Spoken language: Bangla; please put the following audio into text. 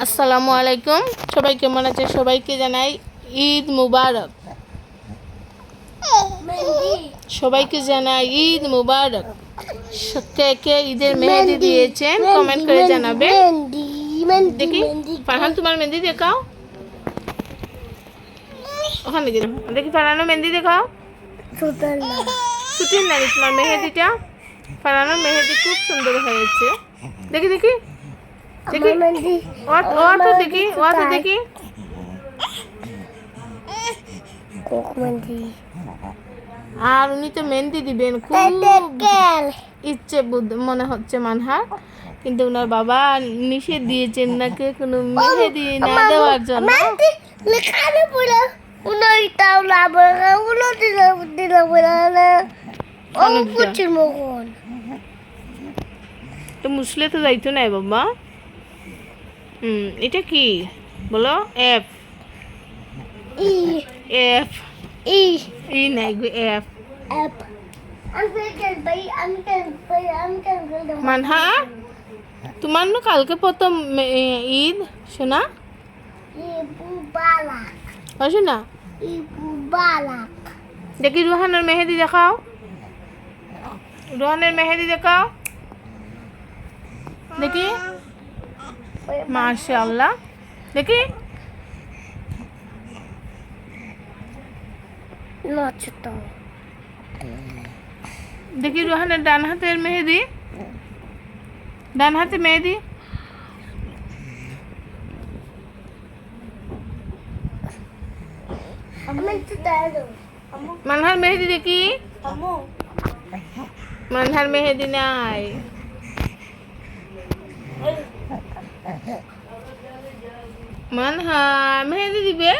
আসসালামু আলাইকুম। সবাই কেমন আছে? সবাইকে জানাই ঈদ মুবারক। সবাইকে জানাই ঈদ মুবারক। কে কে ঈদের মেহেদি দিয়েছেন? কমেন্ট করে জানাবে। দেখি। ফারহান তোমার মেহেদি দেখাও। ওখানে গিয়ে দেখি। ফারহানো মেহেদি দেখাও। ছুটির নাকি তোমার মেহেদিটা ফারহানোর মেহেদি খুব সুন্দর হয়েছে। দেখি দেখি। দেখি। ও ও তো দেখি ও তো দেখি। আর উনি তো মেহেন্দি দিবেন খুব ইচ্ছে মনে হচ্ছে মানহার কিন্তু ওনার বাবা নিষেধ দিয়েছেন নাকি কোনো মেহেদি না দেওয়ার জন্য? তো মুসলে তো যাইতো নাই বাবা। এটা কি? বলো এফ এফ ই। নাই গো এফ এফ মানহা তোমার না কালকে প্রথম ঈদ শোনা? শোনা? দেখি রুহানের মেহেদি দেখাও। রুহানের মেহেদি দেখাও। দেখি। মাশাআল্লাহ। দেখি। দেখি রুহানের ডান হাতের মেহেদি। ডান হাতে মেহেদি। মানহার মেহেদি দেখি। মানহার মেহেদি নাই। মানহা মেহেদি দিবে?